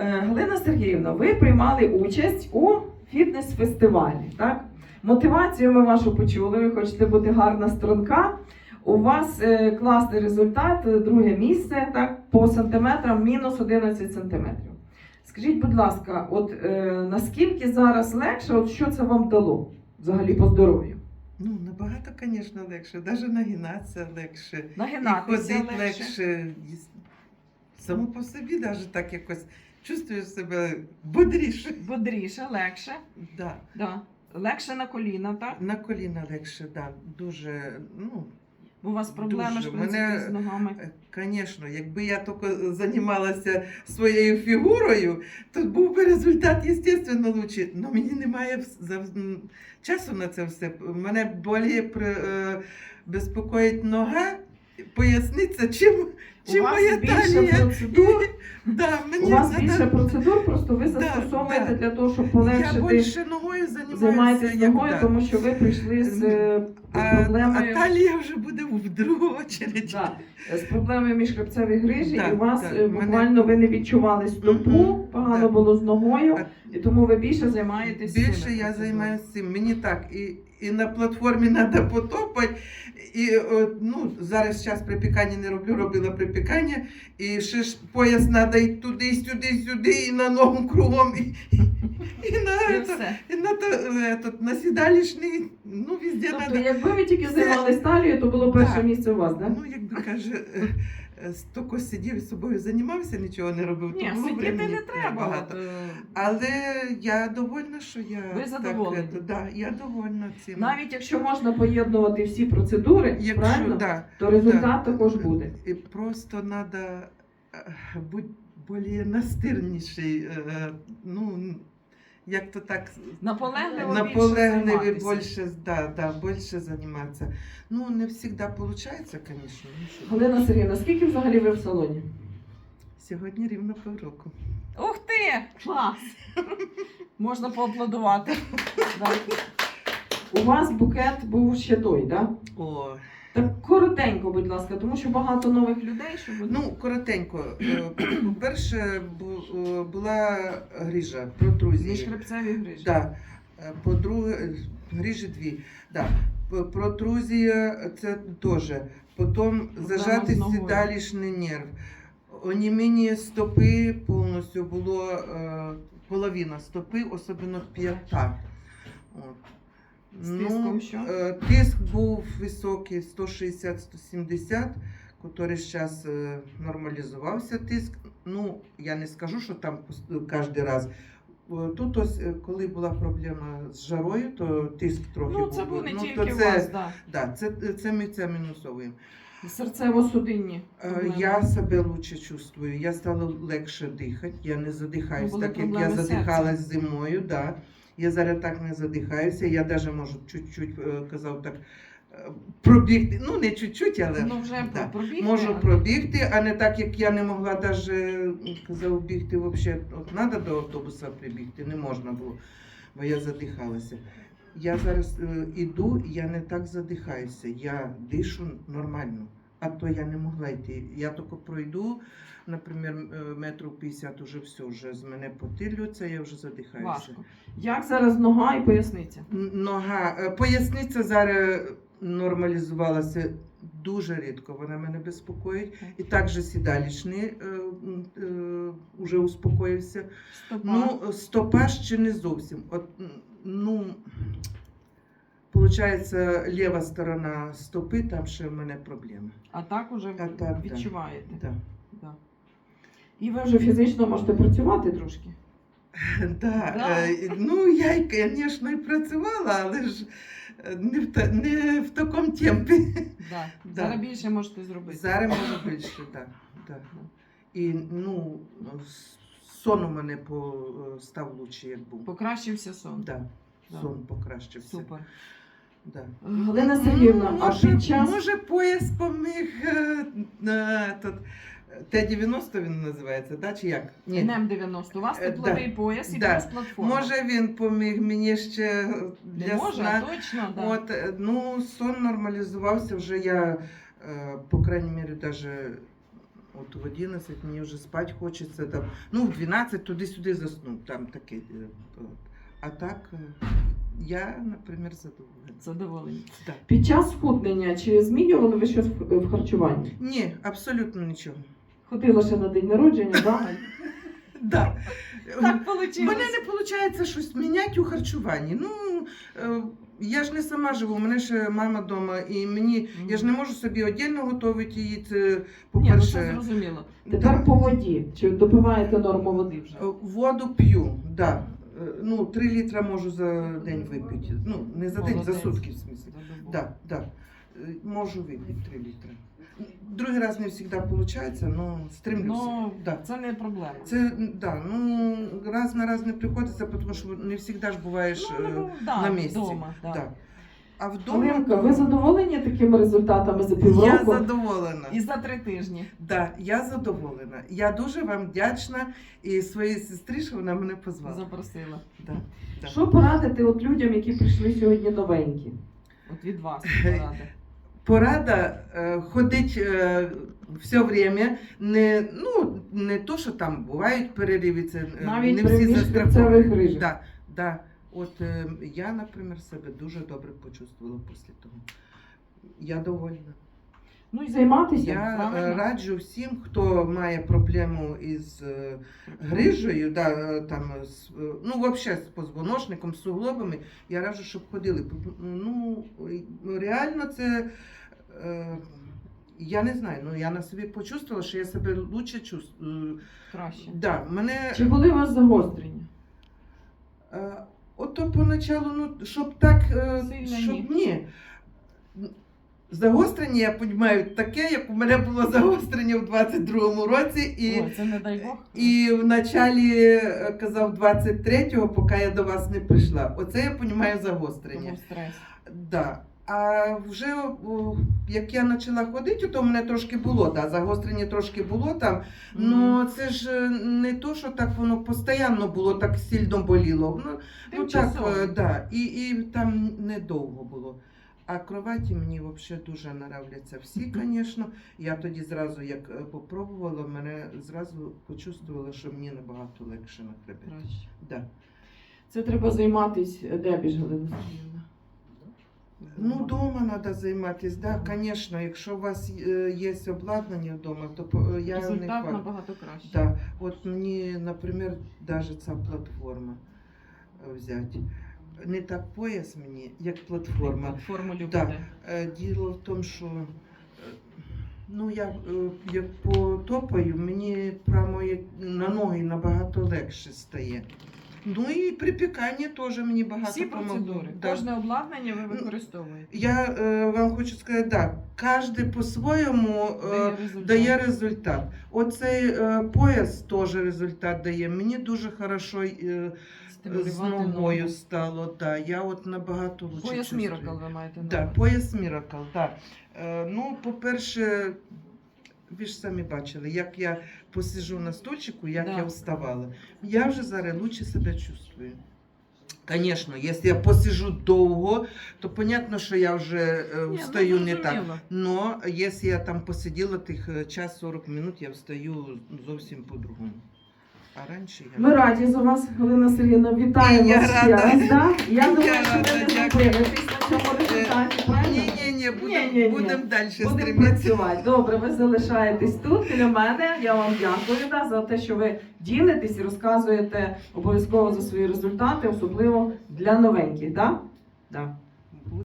Е, Галина Сергіївна, ви приймали участь у фітнес-фестивалі, так? Мотивацію ми вашу почули, ви хочете бути гарна струнка. У вас е, класний результат, е, друге місце, так, по сантиметрам мінус 11 сантиметрів. Скажіть, будь ласка, от е, наскільки зараз легше, от що це вам дало взагалі по здоров'ю? Ну, набагато, звісно, легше. Навіть нагинатися легше. Нагинатися і ходити легше. легше. Само по собі навіть так якось чувствуєш себе бодріше. Бодріше, легше. Да. Да. Легше на коліна, так? На коліна легше, да. дуже. Ну, у вас проблеми Дуже. ж в принципі, Мене- з ногами. Звісно, якби я тільки займалася своєю фігурою, то був би результат, звісно, лучший. Але мені немає часу на це все. Мене при- е, безпокоїть нога, поясниця, чим, чим вас моя більше талія. процедур, Да, мені у вас надо- більше процедур, просто ви Да, застосовуєте да. для того, щоб Я полегшити. більше ногою займаюся. Займаєтесь як ногою, тому що ви прийшли з е, а, а проблемою. талія вже буде в другу очередь. Да, з проблемою міжхребцевої грижі, Да, і у вас да, е, мене- буквально ви не відчували стопу, Мгм, погано да. було з ногою, А і тому ви більше займаєтесь. цими Більше я процедурами. займаюся цим. Мені так, і, і на платформі треба потопати. І ну, зараз час припікання не роблю, робила припікання. І ще ж пояс треба і туди, сюди, сюди, і на ногу кругом. І, і, на, І і на, та- на сідалішний, ну, везде Тобто, треба. якби ви тільки займалися талією, то було перше Так. місце у вас, так? Ну, якби каже, е, е, стільки сидів і собою займався, нічого не робив. Ні, то було б сидіти не треба. багато. е, Але я довольна, що я Ви задоволені? Так, е, да, я довольна цим. Навіть якщо можна поєднувати всі процедури, Якщо правильно, да, то результат да. також буде. І просто треба бути більш настирніший. е, Ну, як то так Наполегливо наполегливі більше більше, да, да, більше займатися. Ну, не завжди виходить, звісно. Галина Сергіївна, скільки взагалі ви в салоні? Сьогодні рівно півроку. Ух ти! Клас! Можна поаплодувати. Да. У вас букет був ще той, так? Да? О, коротенько, будь ласка, тому що багато нових людей, щоб Ну, коротенько. Е, По-перше, е, була гріжа, протрузія. міжхребцеві грижі. Да. Е, По-друге, е, гріжі дві. Да. Протрузія це теж. Потім зажатий сідалішний нерв. Оніміння стопи повністю було е, половина стопи, особливо п'ята. От. З тиском що? е, тиск був високий 160-170, який зараз нормалізувався тиск. Ну, я не скажу, що там кожен раз. Е, Тут ось, е, коли була проблема з жарою, то тиск трохи Ну, це був не ну, тільки то у вас, да. Да, це, це ми це мінусовуємо. Серцево-судинні. Е. Я себе лучше чувствую, я стала легше дихати, я не задихаюсь, Ну, були так як я проблеми з задихалась зимою. Да. Я зараз так не задихаюся, я навіть можу чуть-чуть, е, казав так, е, пробігти. Ну, не чуть-чуть, але Ну, вже да. пробігти. можу пробігти, а не так, як я не могла навіть казав, бігти взагалі. От треба до автобуса прибігти, не можна було, бо я задихалася. Я зараз е, іду, я не так задихаюся, я дишу нормально. А то я не могла йти. Я тільки пройду, наприклад, е, метрів 50 уже все, вже з мене потилюється, я вже задихаюся. Важко. Як зараз нога і поясниця? Нога, е, поясниця зараз нормалізувалася дуже рідко, вона мене безпокоїть. І також сідалічний е, м, е, уже успокоївся. Стопа. Ну, стопа ще не зовсім. От, ну, Получається, ліва сторона стопи, там ще в мене проблеми. а так уже А так, відчуваєте. Да. Да. І ви вже фізично можете працювати трошки. Да, Да. е, ну, я, звісно, і працювала, але ж е, не в, та, не в такому темпі. Да. Да. Зараз більше можете зробити. Зараз може більше, так. Да, І ну, сон у мене по, е, став лучше, як був. Покращився сон. Да, Да. сон покращився. Супер. Да. Галина Сергіївна, а може, під час може пояс поміг е, е, тут, Т-90 він називається, да, чи як? Ні. НЕМ 90, у вас Е, тепловий пояс і да. плюс платформа. Може він поміг мені ще не може, сна. точно, да. От, е, ну, сон нормалізувався, вже я, е, по крайній мірі, даже От в 11 мені вже спати хочеться там. Ну, в 12 туди-сюди засну. Там таке. е, от. А так е, я, наприклад, задоволена. Задоволені. Так. Під час схуднення чи змінювали ви щось в, в харчуванні? Ні, абсолютно нічого. Ходила ще на день народження? Да. Так вийшло. У мене не виходить щось міняти у харчуванні. Ну, е, я ж не сама живу, у мене ще мама вдома, і мені я ж не можу собі віддільно готувати її. Це, Ні, ну це по-перше, зрозуміло. Да. Тепер по воді. Чи допиваєте норму води вже? Е, воду п'ю, да. Е, Ну, 3 літра можу за день випити. Ну, не за день, за сутки, в смислі. Да, да. Е, Можу випити 3 літра. Другий раз не завжди виходить, але стремлюся. Ну, да. це не проблема. Це да, ну раз на раз не приходиться, тому що не завжди ж буваєш. ну, е, ну, да, на місці. Дома, да. да. А вдома Оленка, ви задоволені такими результатами за півроку? я задоволена. І за три тижні. Да, я задоволена. Я дуже вам вдячна і своїй сестрі, що вона мене позвала. Запросила. Да. Да. Що порадити от людям, які прийшли сьогодні новенькі? От від вас поради. Порада е, ходить е, все время, не, ну, не то, що там бувають перериви, це е, Навіть не при всі міжхребцевих застраховані. грижах. Да, да. От е, я, наприклад, себе дуже добре почувствувала після того. Я довольна. Ну і займатися. Я е, правильно? раджу всім, хто має проблему із е, грижею, да, е, там, з, е, ну, взагалі з позвоночником, з суглобами, я раджу, щоб ходили. Ну, е, реально це. Е, я не знаю, ну я на собі почувствувала, що я себе краще чувствую. Краще. Да, мене, Чи були у вас загострення? е, ото поначалу, ну, щоб так, е, Сильно щоб ні. Загострення, я розумію, таке, як у мене було загострення в 22-му році, і О, це не дай Бог. І в началі е, казав 23-го, поки я до вас не прийшла. Оце я розумію загострення. Тому стрес. Да. А вже як я почала ходити, то в мене трошки було, да, загострення трошки було там. Ну це ж е, не то, що так воно постійно було, так сильно боліло. Ну, ну так, е, да. І, і там недовго було. А кроваті мені взагалі дуже нравляться всі, звісно. Я тоді зразу, як е, попробувала, мене зразу почувствувала, що мені набагато легше на хребет. Да. Це треба займатися, де біж Галина? Ну, вдома треба займатися, да, звісно. Якщо у вас е, є обладнання вдома, то по- я не Результат набагато краще. Да. От мені, наприклад, даже ця платформа е, взяти. Не так пояс мені, як платформа. Форму любите. Да. Е, Діло в тому, що е, ну, я е, як потопаю, мені прямо як на ноги набагато легше стає. Ну і припікання теж мені багато Всі процедури, Да. кожне обладнання ви Ну, використовуєте. Я е, вам хочу сказати, так, кожен по-своєму е, Дає результат. дає результат. Оцей е, пояс теж результат дає. Мені дуже хорошо е, з ногою стало. Да. Я от набагато лучше Пояс. Міракл ви маєте на Да, пояс Міракл, так. Е, ну, по-перше, ви ж самі бачили, як я посиджу на стульчику, як Да. я вставала. Я вже зараз лучше себе чувствую. Звісно, якщо я посижу довго, то понятно, що я вже е, ну, встаю не так. зрозуміло. Но якщо я там посиділа тих е, час 40 минут, я встаю зовсім по-другому. А раніше я Ми раді за вас, Галина Сергійовна. Вітаємо Я рада. раз. Да? Я думаю, що ви не дякую. зупинитесь на цьому результаті, правильно? Ні-ні-ні. будемо будем далі Будемо працювати. Добре, ви залишаєтесь тут біля мене. Я вам дякую да, за те, що ви ділитесь і розказуєте обов'язково за свої результати, особливо для новеньких. Да? Да.